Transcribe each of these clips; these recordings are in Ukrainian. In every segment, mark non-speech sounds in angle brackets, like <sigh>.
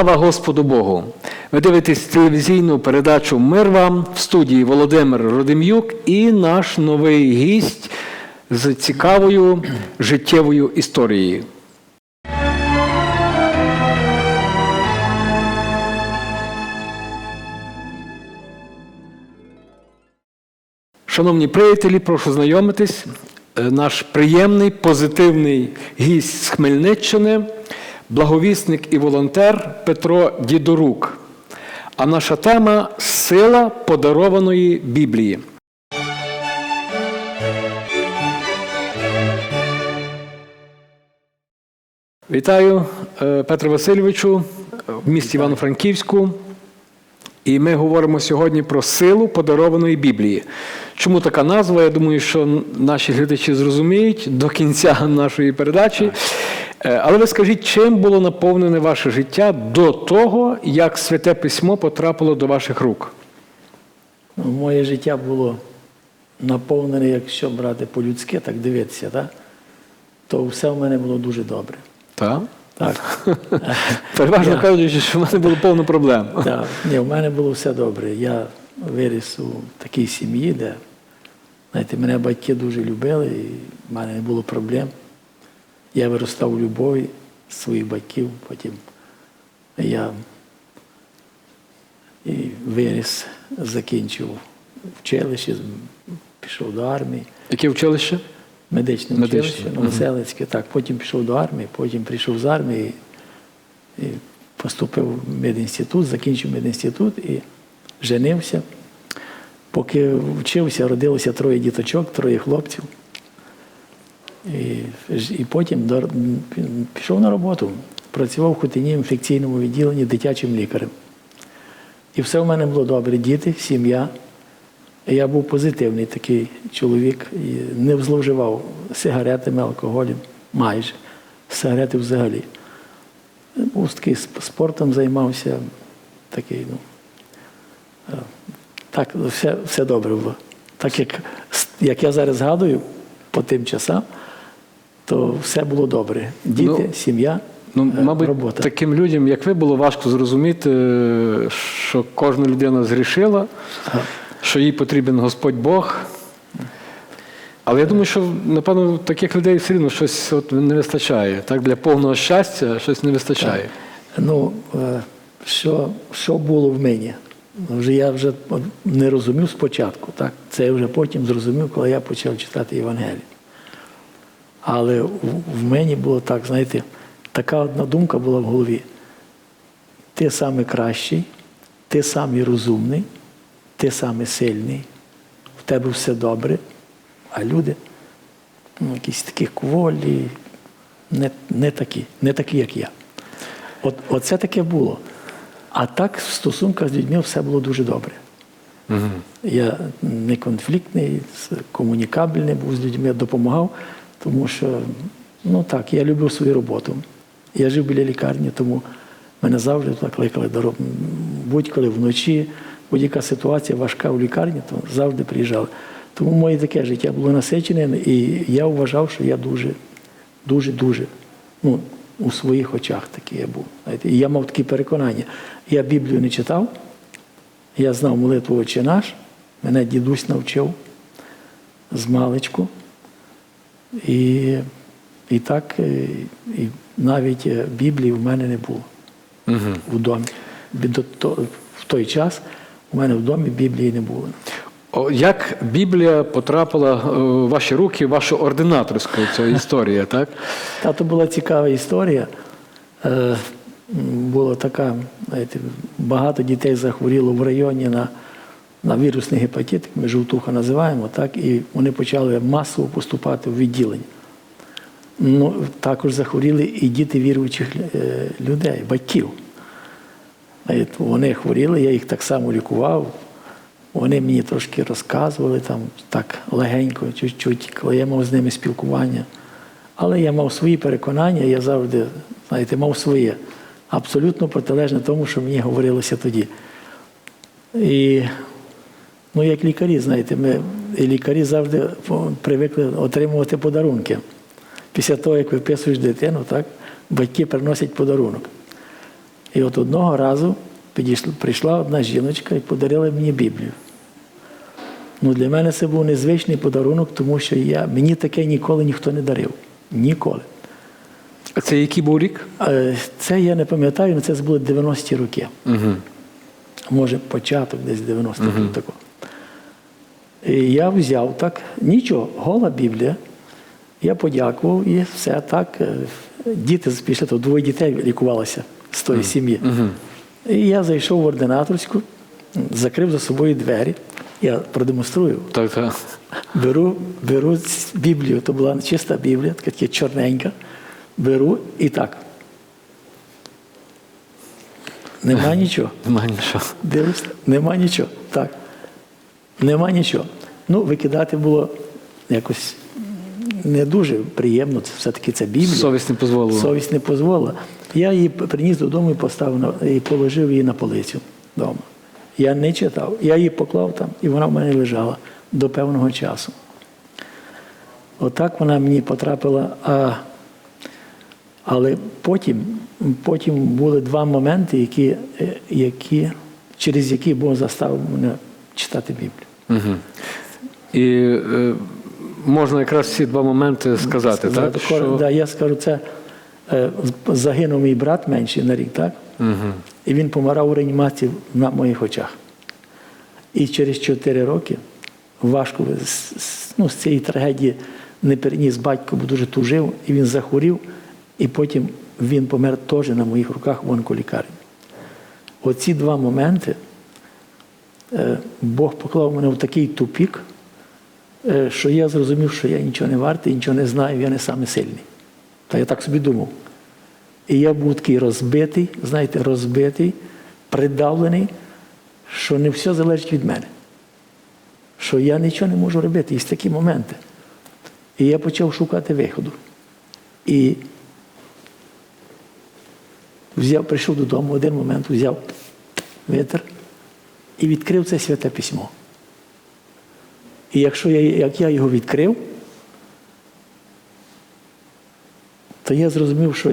Слава Господу Богу! Ви дивитесь телевізійну передачу Мир вам в студії Володимир Родим'юк і наш новий гість з цікавою життєвою історією. Шановні приятелі, прошу знайомитись. Е, Наш приємний позитивний гість з Хмельниччини, благовісник і волонтер Петро Дідорук. А наша тема сила подарованої Біблії. Вітаю е, Петро Васильовичу в місті Івано-Франківську. І ми говоримо сьогодні про силу подарованої Біблії. Чому така назва? Я думаю, що наші глядачі зрозуміють до кінця <laughs> нашої передачі. Е, Але ви скажіть, чим було наповнене ваше життя до того, як святе письмо потрапило до ваших рук? Моє життя було наповнене, якщо брати по-людськи, так дивитися, так? то все в мене було дуже добре. Так? Так, <laughs> Переважно <laughs> кажучи, що в мене було повно проблем. <laughs> так. Ні, в мене було все добре. Я виріс у такій сім'ї, де знаєте, мене батьки дуже любили, і в мене не було проблем. Я виростав у любові своїх батьків, потім я і виріс, закінчив училище, пішов до армії. Яке училище? Медичне Медичне, училище, Новоселицьке. Так, потім пішов до армії, потім прийшов з армії і поступив в медінститут, закінчив медінститут і женився. Поки вчився, родилося троє діточок, троє хлопців. І, і потім до- пішов на роботу. Працював в Хотині інфекційному відділенні дитячим лікарем. І все в мене було добре. Діти, сім'я. Я був позитивний такий чоловік, і не зловживав сигаретами, алкоголем, майже. Сигарети взагалі. Був такий спортом займався, такий, ну. е, Так, все, все добре було. Так як, як я зараз згадую по тим часам, то все було добре. Діти, Ну, сім'я, Ну, е, мабуть, робота. таким людям, як ви, було важко зрозуміти, що кожна людина згрішила, що їй потрібен Господь Бог. Але я думаю, що, напевно, таких людей все рівно щось от не вистачає. Так, для повного щастя щось не вистачає. Ну, е, що, що було в мені? Вже я вже не розумів спочатку, так? Це я вже потім зрозумів, коли я почав читати Євангелію. Але в, мені було так, знаєте, така одна думка була в голові. Ти саме кращий, ти самий розумний, ти саме сильний, в тебе все добре, а люди ну, якісь такі кволі, не, не такі, не такі, як я. От, оце таке було. А так в стосунках з людьми все було дуже добре. Я не конфліктний, комунікабельний був з людьми, допомагав, тому що, ну так, я любив свою роботу. Я жив біля лікарні, тому мене завжди туди кликали до Будь-коли вночі, будь-яка ситуація важка в лікарні, то завжди приїжджали. Тому моє таке життя було насичене, і я вважав, що я дуже, дуже, дуже, ну, у своїх очах такий я був. І я мав такі переконання. Я Біблію не читав, я знав молитву Отче наш, мене дідусь навчив з маличку. І, і так, е, і навіть е, Біблії в мене не було у домі. Бі- до то- В той час у мене в домі Біблії не було. Як Біблія потрапила е, в ваші руки, в вашу ординаторську ця історія, так? <laughs> Та то була цікава історія. Була така, знаєте, багато дітей захворіло в районі на, на вірусний гепатит, ми жовтуха називаємо, так, і вони почали масово поступати в відділення. Ну, також захворіли і діти віруючих е, людей, батьків. Вони хворіли, я їх так само лікував. Вони мені трошки розказували там так легенько, чуть-чуть, коли я мав з ними спілкування. Але я мав свої переконання, я завжди, знаєте, мав своє. Абсолютно протилежне тому, що мені говорилося тоді. І ну, як лікарі, знаєте, ми і лікарі завжди привикли отримувати подарунки. Після того, як виписуєш дитину, так, батьки приносять подарунок. І от одного разу підійшла, прийшла одна жіночка і подарила мені Біблію. Ну, для мене це був незвичний подарунок, тому що я, мені таке ніколи ніхто не дарив. Ніколи. А Це який був рік? Е, Це я не пам'ятаю, але це були 90-ті роки. Угу. Може, початок десь 90-х років такого. І я взяв так, нічого, гола Біблія. Я подякував і все так. е, Діти після того двоє дітей лікувалися з тої сім'ї. І я зайшов в ординаторську, закрив за собою двері. Я продемонструю. Так, так. Беру, беру Біблію, то була чиста Біблія, така чорненька. Беру і так. Нема нічого. Нема нічого. Дивлюсь, нема нічого. Так. Нема нічого. Ну, викидати було якось не дуже приємно. Це все-таки це Біблія. Совість не дозволила. Совість не дозволила. Я її приніс додому і поставив на, і положив її на полицю вдома. Я не читав. Я її поклав там, і вона в мене лежала до певного часу. Отак вона мені потрапила. А, але потім, потім були два моменти, які, е, які, через які Бог заставив мене читати Біблію. Угу. І е, можна якраз ці два моменти сказати, так? Сказати, кор- да, я скажу, це е, загинув мій брат менший на рік, так? Угу. І він помирав у реанімації на моїх очах. І через 4 роки важко ну, з цієї трагедії не переніс батько, бо дуже тужив, і він захворів, і потім він помер теж на моїх руках в онколікарні. Оці два моменти Бог поклав мене в такий тупік, е, що я зрозумів, що я нічого не вартий, нічого не знаю, я не саме сильний. Та я так собі думав. І я був такий розбитий, знаєте, розбитий, придавлений, що не все залежить від мене. Що я нічого не можу робити. Є такі моменти. І я почав шукати виходу. І взяв, прийшов додому, один момент взяв витер і відкрив це святе письмо. І якщо я, як я його відкрив, то я зрозумів, що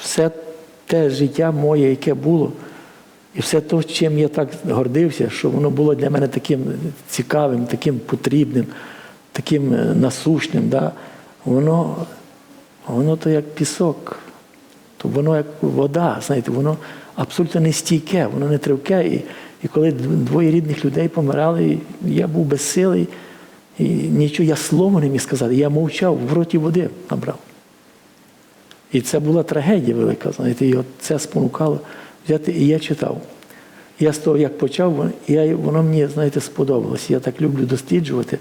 все те життя моє, яке було, і все те, чим я так гордився, що воно було для мене таким цікавим, таким потрібним, таким е, насущним, да, воно, воно то як пісок, то воно як вода, знаєте, воно абсолютно не стійке, воно не тривке. І, і коли двоє рідних людей помирали, я був безсилий, і нічого, я слова не міг сказати, я мовчав, в роті води набрав. І це була трагедія велика, знаєте, і от це спонукало взяти, і я читав. Я з того, як почав, я, воно мені, знаєте, сподобалось. Я так люблю досліджувати.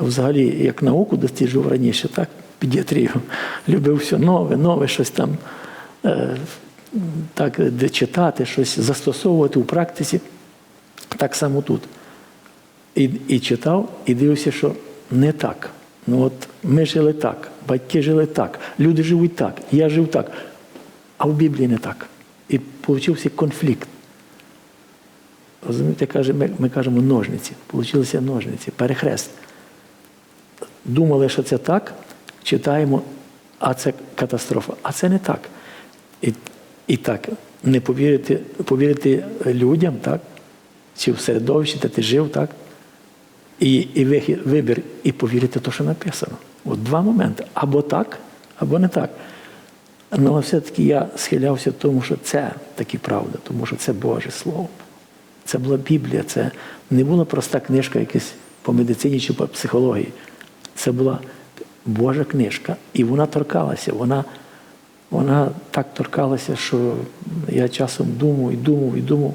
Взагалі, як науку досліджував раніше, так, педіатрію. <laughs> Любив все нове, нове, щось там так, де читати, щось застосовувати у практиці. Так само тут. І, і читав, і дивився, що не так. Ну от ми жили так, батьки жили так, люди живуть так, я жив так, а в Біблії не так. І получився конфлікт. Розумієте, каже, ми, ми кажемо ножниці. Получилися ножниці, перехрест. Думали, що це так, читаємо, а це катастрофа. А це не так. І, і так, не повірити, повірити людям, так, чи в середовищі, де ти жив, так, і, і вибір, і повірити в те, що написано. От два моменти. Або так, або не так. Ну, але все-таки я схилявся тому, що це таки правда, тому що це Боже Слово. Це була Біблія, це не була проста книжка якась по медицині чи по психології. Це була Божа книжка. І вона торкалася. Вона, вона так торкалася, що я часом думав і думав, і думав.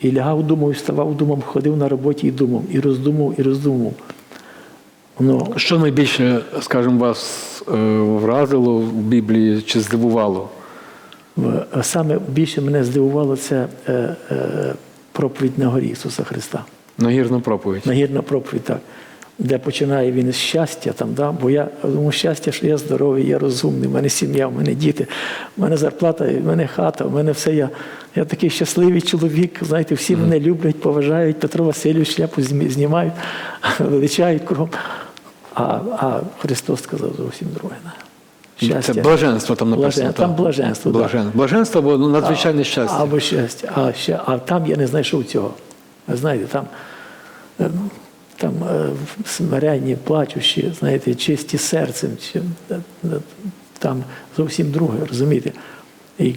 І лягав, думав, і вставав, думав, ходив на роботі і думав, і роздумав, і роздумав. Ну, Що найбільше, скажімо, вас е, вразило в Біблії чи здивувало? Саме більше мене здивувало це е, е, проповідь на горі Ісуса Христа. Нагірна проповідь. Нагірна проповідь, так. Де починає він з щастя, там, да? бо я думаю, щастя, що я здоровий, я розумний, в мене сім'я, в мене діти, в мене зарплата, в мене хата, в мене все. Я, я такий щасливий чоловік. Знаєте, всі мене люблять, поважають. Петро Васильович шляпу знімають, <laughs> величають кругом. А, а Христос сказав зовсім друге. Це блаженство там написано. Блажен- там так. блаженство, да. Блажен. Блаженство або ну, надзвичайне щастя. Або щастя. А, ще, а там я не знайшов цього. Знаєте, там, е, там е, смиренні, плачущі, знаєте, чисті серцем. чи- е, е, Там зовсім друге, розумієте? І,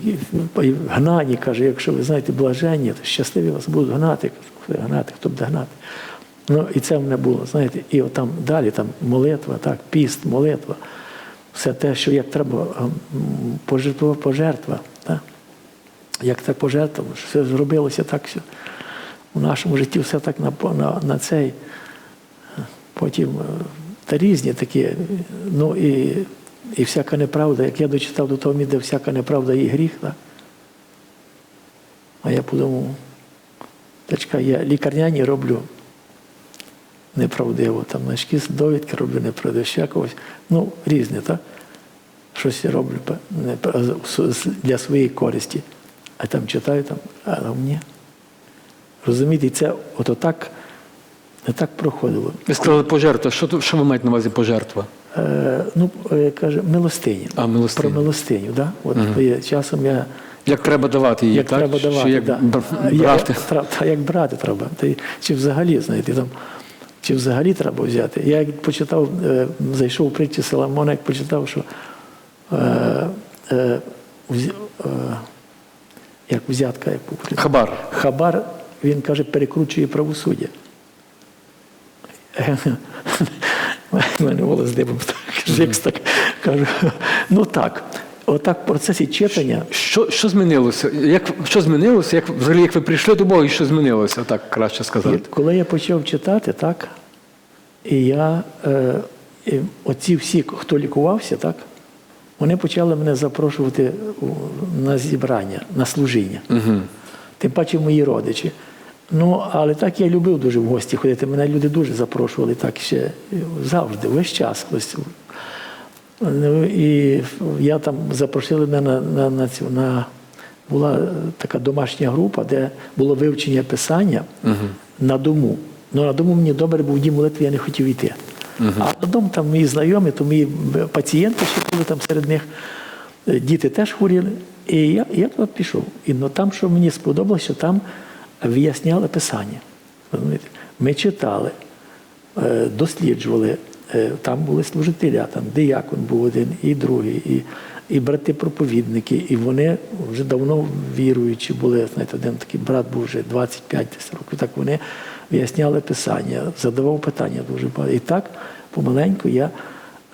гнані, каже, якщо ви знаєте блаження, то щасливі вас будуть гнати. Гнати, хто буде гнати. Ну, і це в мене було, знаєте, і от там далі там молитва, так, піст, молитва, все те, що як треба пожертва, пожертва. Так? Як пожертвував, що все зробилося так, що у нашому житті все так на, на, на цей. Потім е, та різні такі, ну і, і всяка неправда, як я дочитав до того місця, де всяка неправда і гріх, так? а я подумав, чекай, я лікарняні роблю неправдиво, там значки, довідки роблю неправдиво, ще когось, ну, різне, так? Щось я роблю для своєї користі. А там читаю, там, а ні. Розумієте, це от отак, так проходило. Ви сказали пожертва. Що, що ви маєте на увазі пожертва? Е, ну, е, каже, милостиня. А, милостиня. Про милостиню, да? От є, часом я Як треба давати її, як так? треба Чи давати. як да. бр- Я- брати? та як брати треба. Та, чи взагалі, знаєте, там, чи взагалі треба взяти. Я як почитав, е, зайшов у притчі Соломона, як почитав, що е, е, взя- е, як взятка, як. Хабар. Хабар, він каже, перекручує правосуддя. Мене голос дибом так кажу. Ну так, отак в процесі читання. Що, що змінилося? Як, що змінилося? Як, взагалі, як ви прийшли до Бога і що змінилося, так краще сказати? коли я почав читати, так, і я, е, і оці всі, хто лікувався, так, вони почали мене запрошувати на зібрання, на служіння. Угу. Тим паче мої родичі. Ну, але так я любив дуже в гості ходити. Мене люди дуже запрошували так ще завжди, весь час. Ось. Ну, і я там запросили мене на, на, на, цю, на була така домашня група, де було вивчення писання на дому. Ну, на дому мені добре був дім молитви, я не хотів йти. А додому там мої знайомі, то мої пацієнти ще були там серед них. Діти теж хворіли. І я, я туди пішов. І ну, там, що мені сподобалося, що там виясняли писання. Ми читали, е, досліджували. Е, Там були служителя, там диякон був один, і другий, і, і брати-проповідники, і вони вже давно віруючі були. Знаєте, один такий брат був вже 25 років. Так вони виясняли писання, задавав питання дуже багато. І так помаленьку я,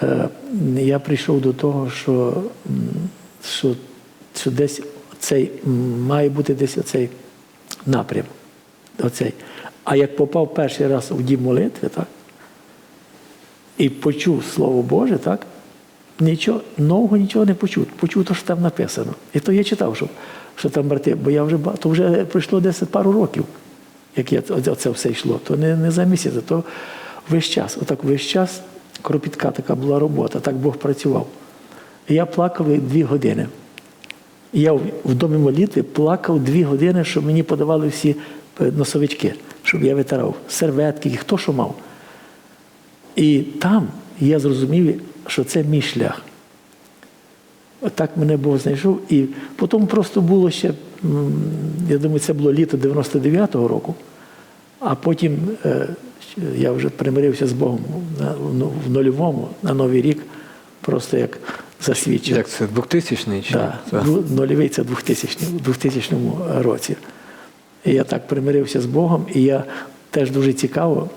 е, я прийшов до того, що, що, що десь цей має бути десь оцей напрям. Оцей. А як попав перший раз у дім молитви, так? і почув Слово Боже, так? Нічого, нового нічого не почув. Почув те, що там написано. І то я читав, що, що там брати, бо я вже то вже пройшло десь пару років, як я, оце все йшло. То не, не за місяць, то весь час. Отак весь час кропітка така була робота, так Бог працював. І я плакав дві години. Я в домі молитви плакав дві години, щоб мені подавали всі е, носовички, щоб я витирав серветки, хто що мав. І там я зрозумів, що це мій шлях. Отак мене Бог знайшов. І потім просто було ще, я думаю, це було літо 99-го року, а потім е, я вже примирився з Богом ну, в нульовому, на Новий рік, просто як засвідчив. Як це, 2000-й? чи? Так, Це. ну, нульовий це 2000, у 2000 році. І я так примирився з Богом, і я теж дуже цікаво.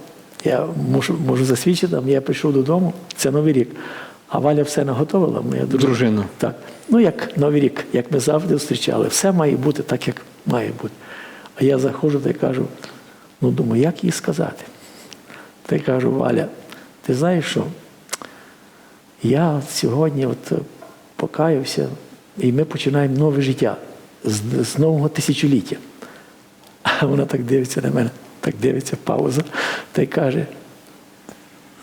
Я можу, можу засвідчити, я прийшов додому, це Новий рік. А Валя все наготовила, моя дружина. Дружина. Так. Ну, як Новий рік, як ми завжди зустрічали. Все має бути так, як має бути. А я заходжу та й кажу, ну думаю, як їй сказати? Та й кажу, Валя, ти знаєш що? Я сьогодні от е, покаявся, і ми починаємо нове життя з, з нового тисячоліття. А вона так дивиться на мене, так дивиться, пауза, та й каже: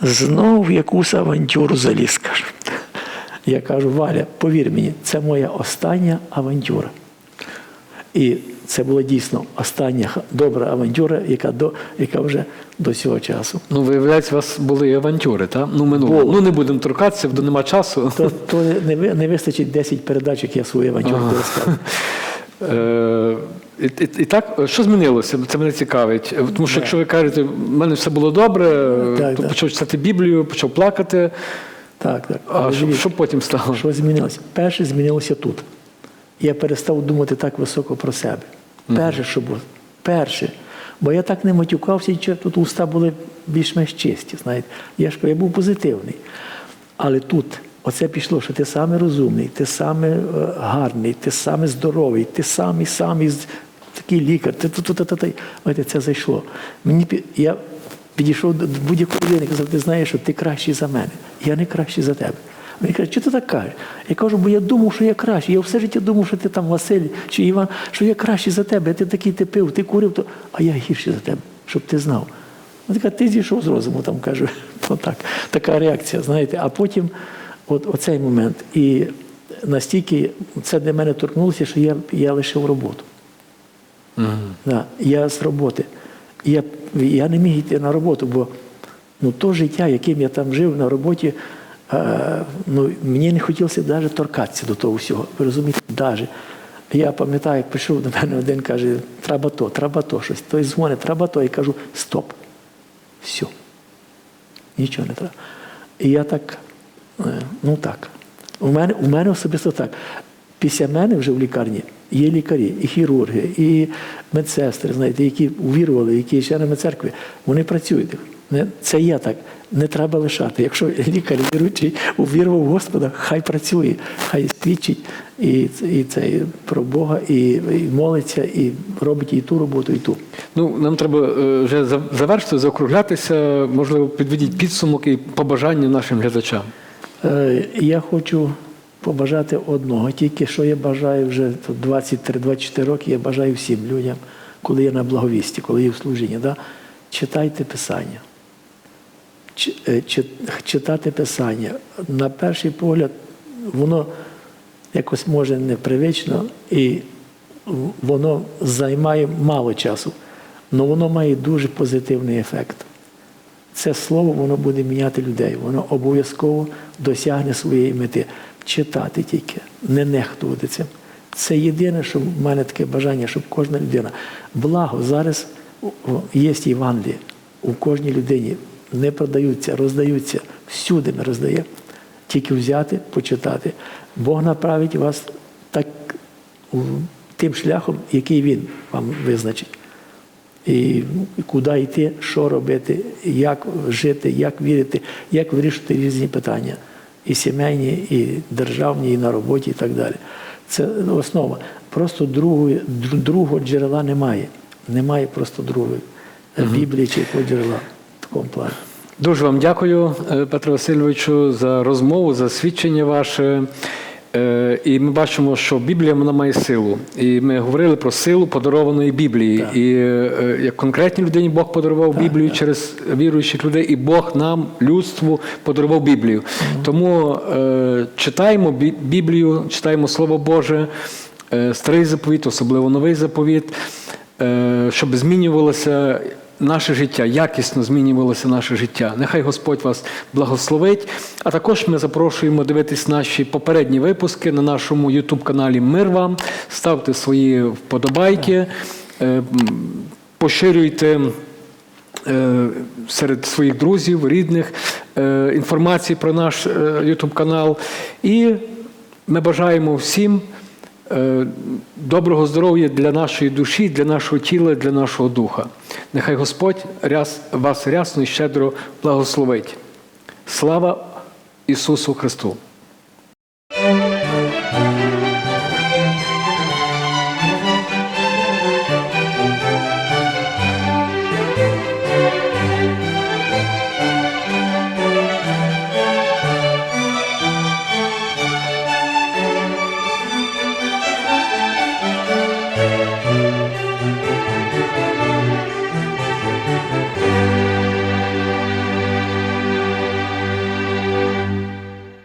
знов якусь авантюру заліз, каже. Я кажу, Валя, повір мені, це моя остання авантюра. І це була дійсно остання добра авантюра, яка, до, яка вже до цього часу. Ну, виявляється, у вас були і авантюри, так? Ну, минуло. Ну, не будемо торкатися, бо нема часу. То, то не, не вистачить 10 передач, як я Ага. розказав. <laughs> Е, І, і, і так, що змінилося? Це мене цікавить. Тому що якщо ви кажете, в мене все було добре, Так, то так. почав читати Біблію, почав плакати. Так, так. А що, що потім стало? Що змінилося? Перше змінилося тут. Я перестав думати так високо про себе. Перше, що було. Перше. Бо я так не матюкався, тут уста були більш-менш чисті. Знаєте. Я ж я був позитивний. Але тут оце пішло, що ти саме розумний, ти саме гарний, ти саме здоровий, ти самий самий такий лікар. Ти, ти, ти, ти, ти, ти. Знаєте, це зайшло. Мені я підійшов до до будь-якої людини і казав, ти знаєш, що ти кращий за мене. Я не кращий за тебе. Він каже, що ти так кажеш? Я кажу, бо я думав, що я кращий. Я все життя думав, що ти там Василь чи Іван, що я кращий за тебе, ти такий ти пив, ти курив, то... а я гірший за тебе, щоб ти знав. Він каже, ти зійшов з розуму, там кажу, <laughs> отак, така реакція, знаєте. А потім от, оцей момент. І настільки це для мене торкнулося, що я, я лишив роботу. Да, я з роботи. Я, я не міг йти на роботу, бо ну, то життя, яким я там жив на роботі, ну, мені не хотілося навіть торкатися до того всього. Ви розумієте, навіть. Я пам'ятаю, як прийшов до мене один, каже, треба то, треба то, щось. Той дзвонить, треба то. Я кажу, стоп. Все. Нічого не треба. І я так, е, ну так. У мене, у мене особисто так. Після мене вже в лікарні є лікарі, і хірурги, і медсестри, знаєте, які увірували, які членами церкви. Вони працюють. Не- Це я так. Не треба лишати. Якщо лікар віруючий увірував в Господа, хай працює, хай свідчить і, і це і про Бога, і, і молиться, і робить і ту роботу, і ту. Ну, нам треба е, вже завершити, заокруглятися. Можливо, підведіть підсумок і побажання нашим глядачам. Е, Я хочу побажати одного, тільки що я бажаю вже тут 23-24 роки, я бажаю всім людям, коли я на благовісті, коли я в служінні, да? читайте Писання. Е, чи- Читати Писання. На перший погляд, воно якось може непривично і воно займає мало часу, але воно має дуже позитивний ефект. Це слово воно буде міняти людей. Воно обов'язково досягне своєї мети. Читати тільки, не нехтувати цим. Це єдине, що в мене таке бажання, щоб кожна людина. Благо, зараз є Євангеліє у кожній людині. Не продаються, роздаються. Всюди ми роздаємо. Тільки взяти, почитати. Бог направить вас так тим шляхом, який Він вам визначить. І куди йти, що робити, як жити, як вірити, як вирішити різні питання. І сімейні, і державні, і на роботі, і так далі. Це основа. Просто другої, другого джерела немає. Немає просто другої Біблії чи якого джерела такому плані. Дуже вам дякую, е, Петро Васильовичу, за розмову, за свідчення ваше. Е, І ми бачимо, що Біблія вона має силу. І ми говорили про силу подарованої Біблії. Так. І е, як конкретній людині Бог подарував Біблію через віруючих людей, і Бог нам, людству, подарував Біблію. Тому е, читаємо Біблію, читаємо Слово Боже, е, старий заповіт, особливо новий заповіт, е, щоб змінювалося наше життя, якісно змінювалося наше життя. Нехай Господь вас благословить. А також ми запрошуємо дивитись наші попередні випуски на нашому YouTube-каналі Мир вам. Ставте свої вподобайки, е, поширюйте. е, Серед своїх друзів, рідних е, інформації про наш YouTube канал. І ми бажаємо всім доброго здоров'я для нашої душі, для нашого тіла, для нашого духа. Нехай Господь вас рясно і щедро благословить. Слава Ісусу Христу!